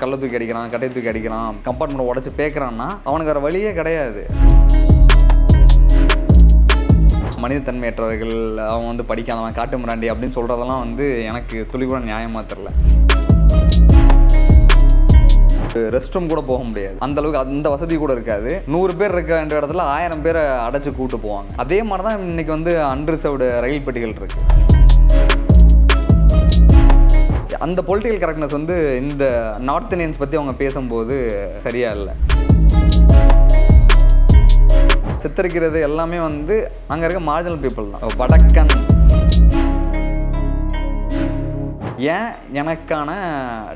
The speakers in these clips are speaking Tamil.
கள்ள தூக்கி அடிக்கிறான் கட்டை தூக்கி அடிக்கிறான் கம்பார்ட்மெண்ட் உடச்சி பேக்குறான்னா அவனுக்கு வேறு வழியே கிடையாது. மனிதத்தன்மையற்றவர்கள் அவன் வந்து படிக்காதவன் காட்டு மிராண்டி அப்படின்னு சொல்கிறதெல்லாம் வந்து எனக்கு துளி கூட நியாயமாக தெரில ரெஸ்ட் ரூம் கூட போக முடியாது. அந்த அளவுக்கு அந்த வசதி கூட இருக்காது. நூறு பேர் இருக்க வேண்டிய இடத்துல ஆயிரம் பேரை அடைச்சு கூப்பிட்டு போவாங்க. அதே மாதிரி தான் இன்னைக்கு வந்து அன்ரிசர்வ்டு ரயில் பெட்டிகள் இருக்குது அந்த பொலிட்டிக்கல் கரெக்ட்னஸ் வந்து இந்த நார்த் இந்தியன்ஸ் பற்றி அவங்க பேசும்போது சரியா இல்லை. சித்தரிக்கிறது எல்லாமே வந்து அங்கே இருக்க மார்ஜினல் பீப்புள் தான். வடக்கன். ஏன் எனக்கான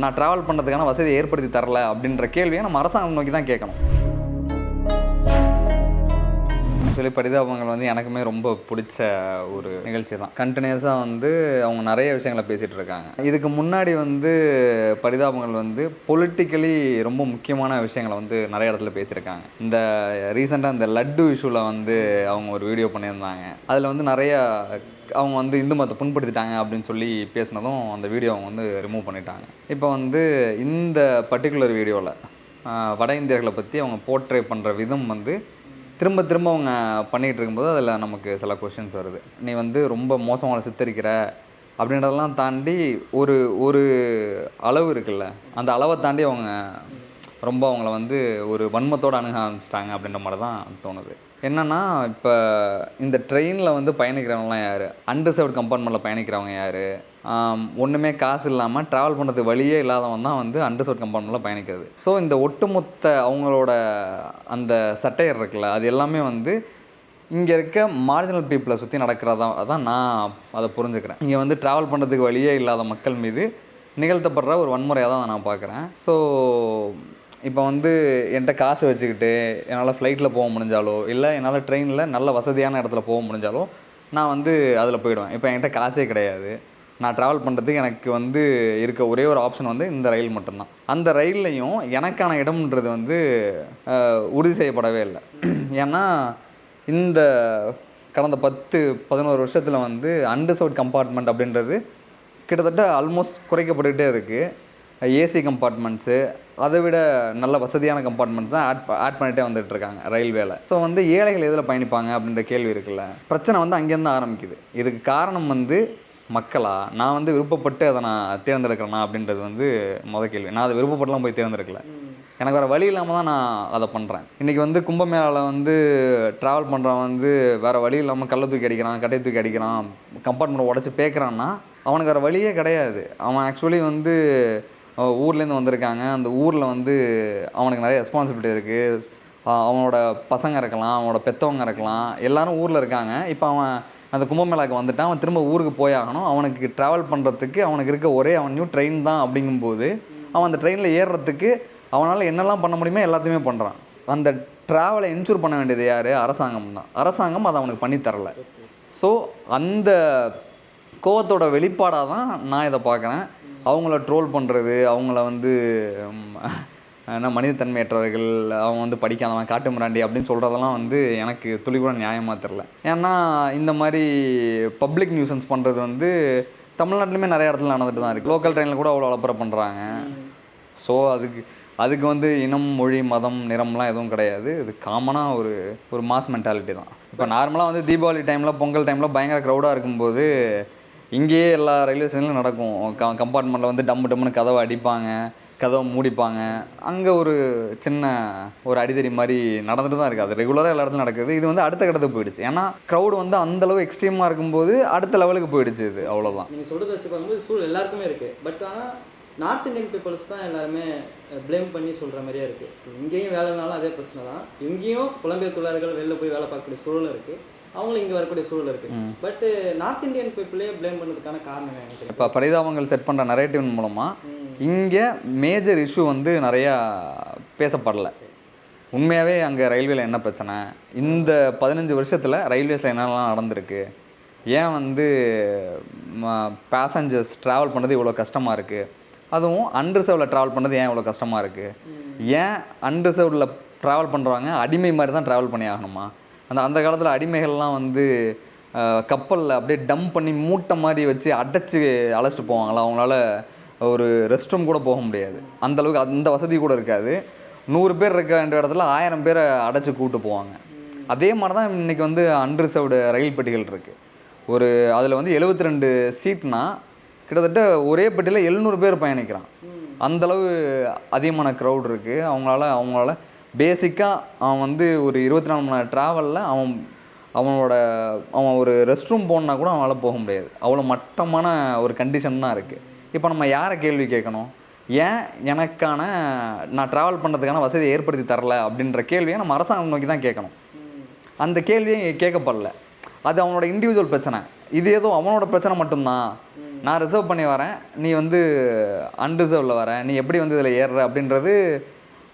நான் ட்ராவல் பண்ணுறதுக்கான வசதியை ஏற்படுத்தி தரல அப்படின்ற கேள்வியை நம்ம அரசாங்கம் நோக்கி தான் கேட்கணும். ஆக்சுவலி பரிதாபங்கள் வந்து எனக்குமே ரொம்ப பிடிச்ச ஒரு நிகழ்ச்சி தான். கண்டினியூஸாக வந்து அவங்க நிறைய விஷயங்களை பேசிகிட்டு இருக்காங்க. இதுக்கு முன்னாடி வந்து பரிதாபங்கள் வந்து பொலிட்டிக்கலி ரொம்ப முக்கியமான விஷயங்களை வந்து நிறைய இடத்துல பேசியிருக்காங்க. இந்த ரீசெண்டாக இந்த லட்டு இஷ்யூவில் வந்து அவங்க ஒரு வீடியோ பண்ணியிருந்தாங்க. அதில் வந்து நிறைய அவங்க வந்து இந்து மதத்தை புண்படுத்திட்டாங்க அப்படின்னு சொல்லி பேசினதும் அந்த வீடியோ அவங்க வந்து ரிமூவ் பண்ணிட்டாங்க. இப்போ வந்து இந்த பர்டிகுலர் வீடியோவில் வட இந்தியர்களை பற்றி அவங்க போர்ட்ரே பண்ணுற விதம் வந்து திரும்ப திரும்ப அவங்க பண்ணிகிட்டு இருக்கும்போது அதில் நமக்கு சில கொஷின்ஸ் வருது. நீ வந்து ரொம்ப மோசமான சித்தரிக்கிற அப்படின்றதெல்லாம் தாண்டி ஒரு ஒரு அளவு இருக்குல்ல? அந்த அளவை தாண்டி அவங்க ரொம்ப அவங்கள வந்து ஒரு வன்மத்தோடு அணுக ஆரம்பிச்சிட்டாங்க அப்படின்ற மாதிரி தான் தோணுது. என்னன்னா இப்போ இந்த ட்ரெயினில் வந்து பயணிக்கிறவங்களாம் யார்? அன்ரிசர்வ்டு கம்பார்ட்மெண்ட்டில் பயணிக்கிறவங்க யார்? ஒன்றுமே காசு இல்லாமல் ட்ராவல் பண்ணுறதுக்கு வழியே இல்லாதவன் தான் வந்து அன்ரிசர்வ்டு கம்பார்ட்மெண்ட்டில் பயணிக்கிறது. ஸோ இந்த ஒட்டுமொத்த அவங்களோட அந்த சட்டையர் இருக்குல்ல அது எல்லாமே வந்து இங்கே இருக்க மார்ஜினல் பீப்புளை சுற்றி நடக்கிறதா தான் நான் அதை புரிஞ்சுக்கிறேன். இங்கே வந்து ட்ராவல் பண்ணுறதுக்கு வழியே இல்லாத மக்கள் மீது நிகழ்த்தப்படுற ஒரு வன்முறையாக தான் நான் பார்க்குறேன். ஸோ இப்போ வந்து என்கிட்ட காசு வச்சுக்கிட்டு என்னால் ஃப்ளைட்டில் போக முடிஞ்சாலோ இல்லை என்னால் ட்ரெயினில் நல்ல வசதியான இடத்துல போக முடிஞ்சாலோ நான் வந்து அதில் போயிடுவேன். இப்போ என்கிட்ட காசே கிடையாது. நான் ட்ராவல் பண்ணுறதுக்கு எனக்கு வந்து இருக்க ஒரே ஒரு ஆப்ஷன் வந்து இந்த ரயில் மட்டும்தான். அந்த ரயில்லையும் எனக்கான இடம்ன்றது வந்து உறுதி செய்யப்படவே இல்லை. ஏன்னா இந்த கடந்த பத்து பதினோரு வருஷத்தில் வந்து அண்டர்சவுட் கம்பார்ட்மெண்ட் அப்படின்றது கிட்டத்தட்ட ஆல்மோஸ்ட் குறைக்கப்பட்டுக்கிட்டே இருக்குது ஏசி கம்பார்ட்மெண்ட்ஸு அதை விட நல்ல வசதியான கம்பார்ட்மெண்ட்ஸ் தான் ஆட் ஆட் பண்ணிகிட்டே வந்துட்டு இருக்காங்க ரயில்வேல ஸோ வந்து ஏழைகள் எதில் பயணிப்பாங்க அப்படின்ற கேள்வி இருக்குல்ல? பிரச்சனை வந்து அங்கேருந்து ஆரம்பிக்குது. இதுக்கு காரணம் வந்து மக்களா? நான் வந்து விருப்பப்பட்டு அதை நான் தேர்ந்தெடுக்கிறேனா அப்படின்றது வந்து முத கேள்வி. நான் அதை விருப்பப்பட்டுலாம் போய் தேர்ந்தெடுக்கல. எனக்கு வேறு வழி இல்லாமல் தான் நான் அதை பண்ணுறேன் இன்றைக்கி வந்து கும்பமேளாவில் வந்து ட்ராவல் பண்ணுறவன் வந்து வேறு வழி இல்லாமல் கள்ள தூக்கி அடிக்கிறான் கட்டை தூக்கி அடிக்கிறான் கம்பார்ட்மெண்ட் உடச்சி பேக்கிறான்னா அவனுக்கு வேறு வழியே கிடையாது. அவன் ஆக்சுவலி வந்து ஊர்லேருந்து வந்திருக்காங்க. அந்த ஊரில் வந்து அவனுக்கு நிறைய ரெஸ்பான்சிபிலிட்டி இருக்குது அவனோட பசங்க இருக்கலாம் அவனோட பெற்றவங்க இருக்கலாம் எல்லாரும் ஊரில் இருக்காங்க. இப்போ அவன் அந்த கும்பமேளாக்கு வந்துட்டான். அவன் திரும்ப ஊருக்கு போய் ஆகணும். அவனுக்கு ட்ராவல் பண்ணுறதுக்கு அவனுக்கு இருக்க ஒரே அவன் நியூ ட்ரெயின் தான் அப்படிங்கும்போது அவன் அந்த ட்ரெயினில் ஏறுறதுக்கு அவனால் என்னெல்லாம் பண்ண முடியுமோ எல்லாத்தையுமே பண்ணுறான் அந்த ட்ராவலை இன்சூர் பண்ண வேண்டியது யார்? அரசாங்கம் தான். அரசாங்கம் அதை அவனுக்கு பண்ணித்தரல ஸோ அந்த கோவத்தோட வெளிப்பாடாக தான் நான் இதை பார்க்குறேன். அவங்கள ட்ரோல் பண்ணுறது அவங்கள வந்து என்ன மனிதத்தன்மையற்றவர்கள் அவங்க வந்து படிக்காதவன் காட்டு மிராண்டி அப்படின்னு சொல்கிறதெல்லாம் வந்து எனக்கு துளி கூட நியாயமாக தெரில ஏன்னா இந்த மாதிரி பப்ளிக் நியூசன்ஸ் பண்ணுறது வந்து தமிழ்நாட்டிலுமே நிறைய இடத்துல நடந்துட்டு தான் இருக்குது லோக்கல் ட்ரெயினில் கூட அவ்வளோ அலப்பறை பண்ணுறாங்க ஸோ அதுக்கு அதுக்கு வந்து இனம் மொழி மதம் நிறம்லாம் எதுவும் கிடையாது. இது காமனாக ஒரு ஒரு மாஸ் மென்டாலிட்டி தான். இப்போ நார்மலாக வந்து தீபாவளி டைமில் பொங்கல் டைமில் பயங்கர க்ரௌடாக இருக்கும்போது இங்கேயே எல்லா ரயில்வே ஸ்டேஷன்லையும் நடக்கும். க கம்பார்ட்மெண்ட்டில் வந்து டம்மு டம்முன்னு கதவை அடிப்பாங்க கதவை மூடிப்பாங்க. அங்கே ஒரு சின்ன ஒரு அடிதடி மாதிரி நடந்துட்டு தான் இருக்குது அது ரெகுலராக எல்லா இடத்துலையும் நடக்குது. இது வந்து அடுத்த கட்டத்துக்கு போயிடுச்சு. ஏன்னா க்ரௌடு வந்து அந்த அளவு எக்ஸ்ட்ரீமாக இருக்கும்போது அடுத்த லெவலுக்கு போயிடுச்சு இது. அவ்வளோதான் நீங்கள் சொல்கிறத வச்சு பார்க்கும்போது சூழல் எல்லாருக்குமே இருக்குது பட் ஆனால் நார்த் இந்தியன் பீப்புள்ஸ் தான் எல்லாருமே ப்ளேம் பண்ணி சொல்கிற மாதிரியே இருக்குது இங்கேயும் வேலைனாலும் அதே பிரச்சனை தான். இங்கேயும் புலம்பெயர் தொழிலாளர்கள் வெளில போய் வேலை பார்க்கக்கூடிய சூழல் இருக்குது அவங்களும் இங்கே வரக்கூடிய சூழல் இருக்குது பட் நார்த் இந்தியன் பீப்புளே ப்ளேம் பண்ணதுக்கான காரணம் நினைக்கிறேன் இப்போ பரிதாபங்கள் செட் பண்ணுற நரேட்டிவ் மூலமாக இங்கே மேஜர் இஷ்யூ வந்து நிறையா பேசப்படல. உண்மையாகவே அங்கே ரயில்வேல என்ன பிரச்சனை? இந்த பதினஞ்சு வருஷத்தில் ரயில்வேஸில் என்னெல்லாம் நடந்திருக்கு? ஏன் வந்து பேசஞ்சர்ஸ் ட்ராவல் பண்ணுறது இவ்வளோ கஷ்டமாக இருக்குது அதுவும் அன்ரிசர்வில் ட்ராவல் பண்ணுறது ஏன் இவ்வளோ கஷ்டமாக இருக்குது ஏன் அன்ரிசர்வ்டில் ட்ராவல் பண்ணுறவங்க அடிமை மாதிரி தான் ட்ராவல் பண்ணி ஆகணுமா? அந்த அந்த காலத்தில் அடிமைகள்லாம் வந்து கப்பலில் அப்படியே டம்ப் பண்ணி மூட்டை மாதிரி வச்சு அடைச்சி அழைச்சிட்டு போவாங்களா? அவங்களால ஒரு ரெஸ்ட் ரூம் கூட போக முடியாது. அந்த அளவுக்கு அந்த வசதி கூட இருக்காது. நூறு பேர் இருக்க வேண்டிய இடத்துல ஆயிரம் பேரை அடைச்சி கூட்டு போவாங்க. அதே மாதிரி தான் இன்னைக்கு வந்து அன்ரிசர்வ்டு ரயில் பெட்டிகள் இருக்குது ஒரு அதில் வந்து 72 ரெண்டு சீட்னா கிட்டத்தட்ட ஒரே பெட்டியில் எழுநூறு பேர் பயணிக்கிறான். அந்த அளவு அதிகமான க்ரௌட் இருக்குது அவங்களால அவங்களால பேசிக்காக அவன் வந்து ஒரு இருபத்தி நாலு மணி நேரம் ட்ராவலில் அவன் அவனோட அவன் ஒரு ரெஸ்ட் ரூம் போகணுன்னா கூட அவனால் போக முடியாது. அவ்வளோ மட்டமான ஒரு கண்டிஷன் தான் இருக்குது இப்போ நம்ம யாரை கேள்வி கேட்கணும்? ஏன் எனக்கான நான் ட்ராவல் பண்ணுறதுக்கான வசதியை ஏற்படுத்தி தரல அப்படின்ற கேள்வியை நம்ம அரசாங்கம் நோக்கி தான் கேட்கணும். அந்த கேள்வியை கேட்கப்படல. அது அவனோட இண்டிவிஜுவல் பிரச்சனை. இது ஏதோ அவனோட பிரச்சனை மட்டும்தான். நான் ரிசர்வ் பண்ணி வரேன். நீ வந்து அன்ரிசர்வில் வர. நீ எப்படி வந்து இதில் ஏறுற அப்படின்றது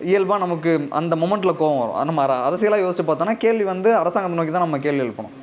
இயல்பாக நமக்கு அந்த மொமெண்ட்டில் கோவம் வரும். நம்ம அரசியலாக யோசிச்சு பார்த்தோன்னா கேள்வி வந்து அரசாங்கத்தை நோக்கி தான் நம்ம கேள்வி எழுப்பணும்.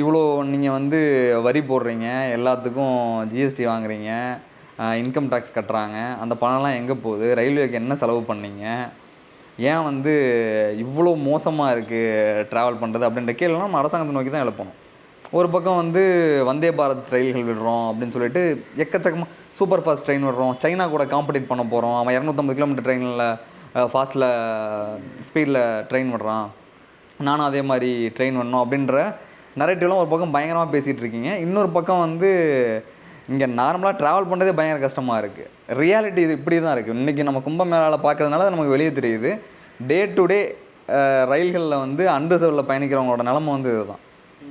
இவ்வளோ நீங்கள் வந்து வரி போடுறீங்க எல்லாத்துக்கும் ஜிஎஸ்டி வாங்குறீங்க இன்கம் டேக்ஸ் கட்டுறாங்க அந்த பணம்லாம் எங்கே போகுது ரயில்வேக்கு என்ன செலவு பண்ணீங்க ஏன் வந்து இவ்வளோ மோசமாக இருக்குது ட்ராவல் பண்ணுறது அப்படின்ற கேள்விலாம் நம்ம அரசாங்கத்தை நோக்கி தான் எழுப்பணும். ஒரு பக்கம் வந்து வந்தே பாரத் ரயில்கள் விடுறோம் அப்படின்னு சொல்லிட்டு எக்கச்சக்கமாக சூப்பர் ஃபாஸ்ட் ட்ரெயின் விடுறோம் சைனா கூட காம்படிட் பண்ண போகிறோம் அவன் இரநூத்தம்பது கிலோமீட்டர் ட்ரெயினில் ஃபாஸ்ட்டில் ஸ்பீடில் ட்ரெயின் பண்ணுறான் நானும் அதே மாதிரி ட்ரெயின் பண்ணோம் அப்படின்ற நரேட்டிவ்லாம் ஒரு பக்கம் பயங்கரமாக பேசிகிட்டு இருக்கீங்க. இன்னொரு பக்கம் வந்து இங்கே நார்மலாக ட்ராவல் பண்ணுறதே பயங்கர கஷ்டமாக இருக்குது ரியாலிட்டி இது இப்படி தான் இருக்குது இன்றைக்கி நம்ம கும்பமேளாவில் பார்க்கறதுனால நமக்கு வெளியே தெரியுது. டே டு டே ரயில்களில் வந்து அன்ரிசர்வில் பயணிக்கிறவங்களோட நிலமை வந்து இதுதான்.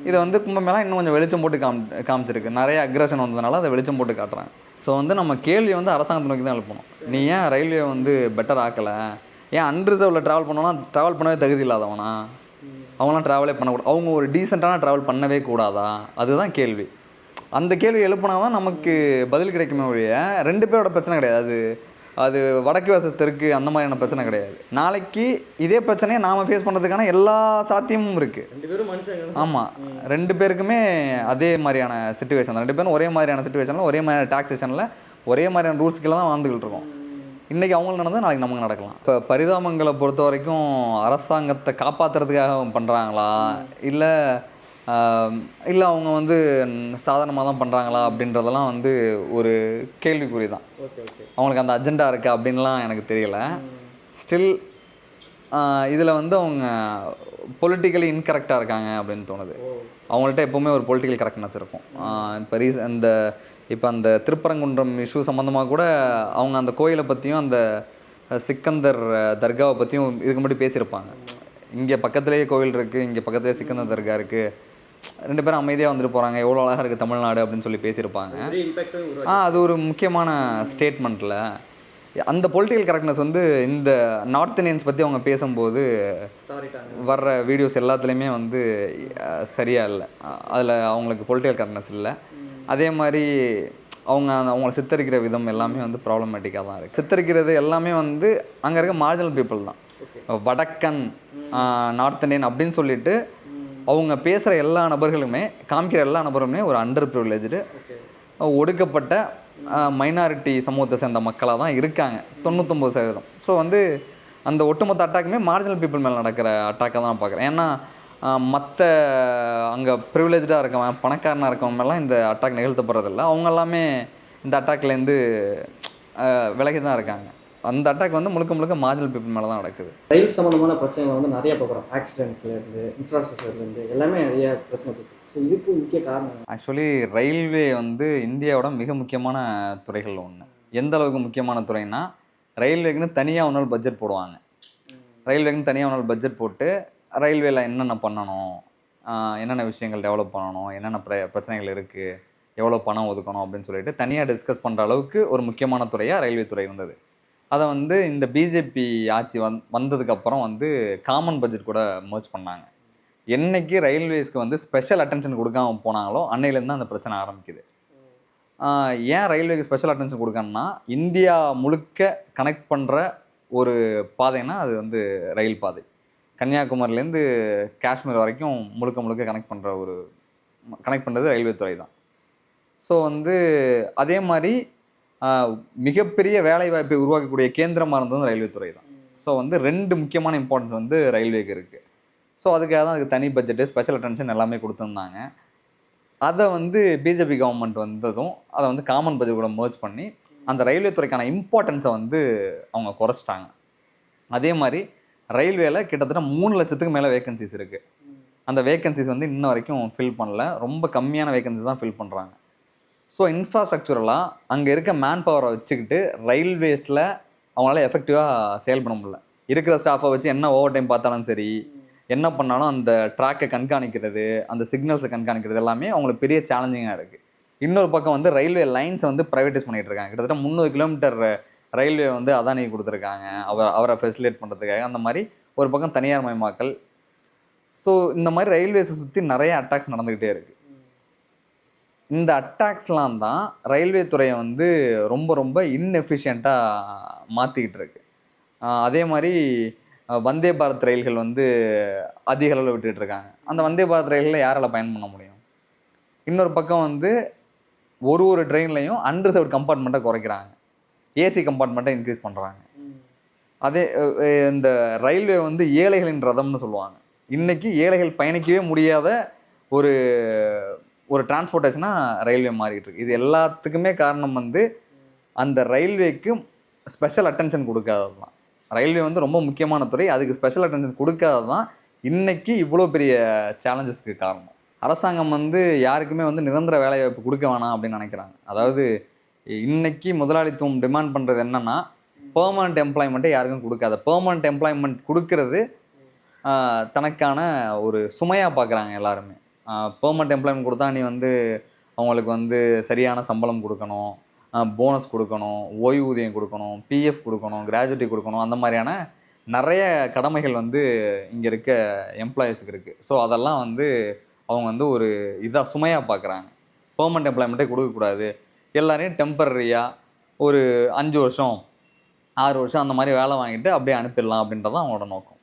இதை வந்து கும்பமேளா இன்னும் கொஞ்சம் வெளிச்சம் போட்டு காம் காமிச்சிருக்கு. நிறைய அக்ரஷன் வந்ததுனால அதை வெளிச்சம் போட்டு காட்டுறாங்க ஸோ வந்து நம்ம கேள்வி வந்து அரசாங்கத்தை நோக்கி தான் எழுப்பணும். நீ ஏன் ரயில்வே வந்து பெட்டர் ஆக்கலை? ஏன் அன்ரிசர்வில் ட்ராவல் பண்ணோன்னா ட்ராவல் பண்ணவே தகுதி இல்லாதவனா? அவங்களாம் ட்ராவலே பண்ணக்கூடாது. அவங்க ஒரு டீசெண்டான ட்ராவல் பண்ணவே கூடாதா? அதுதான் கேள்வி. அந்த கேள்வி எழுப்புனா தான் நமக்கு பதில் கிடைக்குமே ஒழிய ரெண்டு பேரோட பிரச்சனை கிடையாது. அது அது வடக்கு வசஸ் தெற்கு அந்த மாதிரியான பிரச்சனை கிடையாது. நாளைக்கு இதே பிரச்சனையை நாம் ஃபேஸ் பண்ணுறதுக்கான எல்லா சாத்தியமும் இருக்குது ரெண்டு பேரும் மனுஷங்க. ஆமாம் ரெண்டு பேருக்குமே அதே மாதிரியான சுச்சுவேஷன் ரெண்டு பேரும் ஒரே மாதிரியான சுச்சுவேஷனில் ஒரே மாதிரியான டாக்ஸேஷனில் ஒரே மாதிரியான ரூல்ஸ் கீழே தான் வாழ்ந்துகிட்டு இருக்கோம். இன்றைக்கி அவங்களுக்கு நடந்தது நாளைக்கு நமக்கு நடக்கலாம். இப்போ பரிதாபங்களை பொறுத்த வரைக்கும் அரசாங்கத்தை காப்பாற்றுறதுக்காக பண்ணுறாங்களா இல்லை இல்லை அவங்க வந்து சாதாரணமாக தான் பண்ணுறாங்களா அப்படின்றதெல்லாம் வந்து ஒரு கேள்விக்குறி தான். Okay okay. அவங்களுக்கு அந்த அஜெண்டா இருக்கா அப்படின்லாம் எனக்கு தெரியல. ஸ்டில் இதில் வந்து அவங்க பொலிட்டிக்கலி இன்கரெக்டாக இருக்காங்க அப்படின்னு தோணுது. அவங்கள்ட்ட எப்போவுமே ஒரு பொலிட்டிக்கல் கரெக்ட்னஸ் இருக்கும். இப்போ ரீஸ் அந்த இப்போ அந்த திருப்பரங்குன்றம் இஷ்யூ சம்மந்தமாக கூட அவங்க அந்த கோயிலை பற்றியும் அந்த சிக்கந்தர் தர்காவை பற்றியும் இதுக்கு முன்னாடி பேசியிருப்பாங்க. இங்கே பக்கத்துலேயே கோயில் இருக்குது இங்கே பக்கத்துலேயே சிக்கந்தர் தர்கா இருக்குது ரெண்டு பேரும் அமைதியாக வந்துட்டு போகிறாங்க எவ்வளோ அழகாக இருக்குது தமிழ்நாடு அப்படின்னு சொல்லி பேசியிருப்பாங்க. ஆ அது ஒரு முக்கியமான ஸ்டேட்மெண்ட்டில் அந்த பொலிட்டிக்கல் கரெக்ட்னஸ் வந்து இந்த நார்த் இந்தியன்ஸ் பற்றி அவங்க பேசும்போது வர்ற வீடியோஸ் எல்லாத்துலேயுமே வந்து அஹ், சரியா இல்லை. அதில் அவங்களுக்கு பொலிட்டிக்கல் கரெக்ட்னஸ் இல்லை. அதே மாதிரி அவங்க அவங்கள சித்தரிக்கிற விதம் எல்லாமே வந்து ப்ராப்ளமேட்டிக்காக தான் இருக்குது சித்தரிக்கிறது எல்லாமே வந்து அங்கே இருக்க மார்ஜினல் பீப்புள் தான். வடக்கன் நார்த் இந்தியன் அப்படின்னு சொல்லிட்டு அவங்க பேசுகிற எல்லா நபர்களுமே காமிக்கிற எல்லா நபருமே ஒரு அண்டர் ப்ரிவிலேஜ்டு ஒடுக்கப்பட்ட மைனாரிட்டி சமூகத்தை சேர்ந்த மக்களாக தான் இருக்காங்க தொண்ணூத்தொம்பது சதவீதம். ஸோ வந்து அந்த ஒட்டுமொத்த அட்டாக்குமே மார்ஜினல் பீப்புள் மேலே நடக்கிற அட்டாக்கை தான் பார்க்குறேன். ஏன்னா மற்ற அங்கே ப்ரிவிலேஜாக இருக்கவன் பணக்காரனாக இருக்கவங்க மேலாம் இந்த அட்டாக் நிகழ்த்தப்படுறதில்ல. அவங்க எல்லாமே இந்த அட்டாக்லேருந்து விலகி தான் இருக்காங்க. அந்த அட்டாக் வந்து முழுக்க முழுக்க மார்ஜினல் பீப்புள் மேலே தான் நடக்குது. ரயில் சம்மந்தமான பிரச்சனைகள் வந்து நிறைய பார்க்குறோம். ஆக்சிடென்ட்லேருந்து இன்ஃப்ராஸ்ட்ரக்சர்லேருந்து எல்லாமே நிறைய பிரச்சனை இருக்குது ஸோ இதுக்கு முக்கிய காரணம் ஆக்சுவலி ரயில்வே வந்து இந்தியாவோட மிக முக்கியமான துறைகளில் ஒன்று எந்த அளவுக்கு முக்கியமான துறைனா ரயில்வேக்குன்னு தனியாக ஒரு நாள் பட்ஜெட் போடுவாங்க. ரயில்வேக்குன்னு தனியாக ஒரு நாள் பட்ஜெட் போட்டு ரயில்வேல என்னென்ன பண்ணணும் என்னென்ன விஷயங்கள் டெவலப் பண்ணணும் என்னென்ன பிர பிரச்சனைகள் இருக்குது எவ்வளோ பணம் ஒதுக்கணும் அப்படின்னு சொல்லிட்டு தனியாக டிஸ்கஸ் பண்ணுற அளவுக்கு ஒரு முக்கியமான துறையாக ரயில்வே துறை இருந்தது. அதை வந்து இந்த பிஜேபி ஆட்சி வந் வந்ததுக்கப்புறம் வந்து காமன் பட்ஜெட் கூட மர்ச் பண்ணாங்க. என்னைக்கு ரயில்வேஸ்க்கு வந்து ஸ்பெஷல் அட்டென்ஷன் கொடுக்காம போனாங்களோ அன்னையிலேருந்து தான் அந்த பிரச்சனை ஆரம்பிக்குது. ஏன் ரயில்வேக்கு ஸ்பெஷல் அட்டென்ஷன் கொடுக்கணும்னா இந்தியா முழுக்க கனெக்ட் பண்ணுற ஒரு பாதைனா அது வந்து ரயில் பாதை. கன்னியாகுமரிலேருந்து காஷ்மீர் வரைக்கும் முழுக்க முழுக்க கனெக்ட் பண்ணுற ஒரு கனெக்ட் பண்ணுறது ரயில்வே துறை தான். ஸோ வந்து அதே மாதிரி மிகப்பெரிய வேலை வாய்ப்பை உருவாக்கக்கூடிய கேந்திரமாக இருந்ததும் ரயில்வே துறை தான். ஸோ வந்து ரெண்டு முக்கியமான இம்பார்ட்டன்ஸ் வந்து ரயில்வேக்கு இருக்குது ஸோ அதுக்காக தான் அதுக்கு தனி பட்ஜெட்டு ஸ்பெஷல் அட்டென்ஷன் எல்லாமே கொடுத்துருந்தாங்க. அதை வந்து பிஜேபி கவர்மெண்ட் வந்ததும் அதை வந்து காமன் பட்ஜெட் கூட மர்ச் பண்ணி அந்த ரயில்வே துறைக்கான இம்பார்ட்டன்ஸை வந்து அவங்க குறைச்சிட்டாங்க. அதே மாதிரி ரயில்வேல கிட்டத்தட்ட மூணு லட்சத்துக்கு மேலே வேகன்சிஸ் இருக்குது அந்த வேகன்சிஸ் வந்து இன்ன வரைக்கும் ஃபில் பண்ணல. ரொம்ப கம்மியான வேகன்சிஸ் தான் ஃபில் பண்ணுறாங்க ஸோ இன்ஃப்ராஸ்ட்ரக்சரலாக அங்கே இருக்க மேன் பவரை வச்சுக்கிட்டு ரயில்வேஸில் அவங்களால எஃபெக்டிவாக செயல் பண்ண முடியல. இருக்கிற ஸ்டாஃபை வச்சு என்ன ஓவர் டைம் பார்த்தாலும் சரி என்ன பண்ணாலும் அந்த ட்ராக்கை கண்காணிக்கிறது அந்த சிக்னல்ஸை கண்காணிக்கிறது எல்லாமே அவங்களுக்கு பெரிய சேலஞ்சிங்காக இருக்குது இன்னொரு பக்கம் வந்து ரயில்வே லைன்ஸை வந்து ப்ரைவேட்டைஸ் பண்ணிகிட்டு இருக்காங்க. கிட்டத்தட்ட முந்நூறு கிலோமீட்டர் ரயில்வே வந்து அதானி கொடுத்துருக்காங்க. அவர் அவரை ஃபெசிலேட் பண்ணுறதுக்காக அந்த மாதிரி ஒரு பக்கம் தனியார் மயமாக்கல். ஸோ இந்த மாதிரி ரயில்வேஸை சுற்றி நிறைய அட்டாக்ஸ் நடந்துக்கிட்டே இருக்குது இந்த அட்டாக்ஸ்லாம் தான் ரயில்வே துறையை வந்து ரொம்ப ரொம்ப இன்எஃபிஷியண்ட்டாக மாற்றிக்கிட்டு இருக்கு. அதே மாதிரி வந்தே பாரத் ரயில்கள் வந்து அதிக அளவில் விட்டுட்ருக்காங்க அந்த வந்தே பாரத் ரயில்களை யாரால் பயன் பண்ண முடியும்? இன்னொரு பக்கம் வந்து ஒரு ஒரு ட்ரெயின்லையும் அன்ரிசர்வ்ட் கம்பார்ட்மெண்ட்டை குறைக்கிறாங்க. ஏசி கம்பார்ட்மெண்ட்டை இன்க்ரீஸ் பண்ணுறாங்க அதே இந்த ரயில்வே வந்து ஏழைகளின் ரதம்னு சொல்லுவாங்க. இன்றைக்கி ஏழைகள் பயணிக்கவே முடியாத ஒரு ஒரு டிரான்ஸ்போர்ட்டேஷனாக ரயில்வே மாறிட்டு இருக்கு. இது எல்லாத்துக்குமே காரணம் வந்து அந்த ரயில்வேக்கு ஸ்பெஷல் அட்டென்ஷன் கொடுக்காதது தான் ரயில்வே வந்து ரொம்ப முக்கியமான துறை. அதுக்கு ஸ்பெஷல் அட்டென்ஷன் கொடுக்காதது தான் இன்றைக்கி இவ்வளோ பெரிய சேலஞ்சஸ்க்கு காரணம். அரசாங்கம் வந்து யாருக்குமே வந்து நிரந்தர வேலைவாய்ப்பு கொடுக்க வேணாம் அப்படின்னு நினைக்கிறாங்க. அதாவது இன்றைக்கி முதலாளித்துவம் டிமாண்ட் பண்ணுறது என்னென்னா பெர்மனண்ட் எம்ப்ளாய்மெண்ட்டை யாருக்கும் கொடுக்காத. பெர்மனண்ட் எம்ப்ளாய்மெண்ட் கொடுக்கறது தனக்கான ஒரு சுமையாக பார்க்குறாங்க எல்லாருமே. பெர்மனண்ட் எம்ப்ளாய்மெண்ட் கொடுத்தா நீ வந்து அவங்களுக்கு வந்து சரியான சம்பளம் கொடுக்கணும் போனஸ் கொடுக்கணும் ஓய்வூதியம் கொடுக்கணும் பிஎஃப் கொடுக்கணும் கிராஜுவிட்டி கொடுக்கணும் அந்த மாதிரியான நிறைய கடமைகள் வந்து இங்கே இருக்க எம்ப்ளாயீஸுக்கு இருக்குது ஸோ அதெல்லாம் வந்து அவங்க வந்து ஒரு இதாக சுமையாக பார்க்குறாங்க பெர்மனண்ட் எம்ப்ளாய்மெண்ட்டே கொடுக்கக்கூடாது எல்லாரையும் டெம்பரரியாக ஒரு அஞ்சு வருஷம் ஆறு வருஷம் அந்த மாதிரி வேலை வாங்கிட்டு அப்படியே அனுப்பிடலாம் அப்படின்றது தான் அவங்களோட நோக்கம்.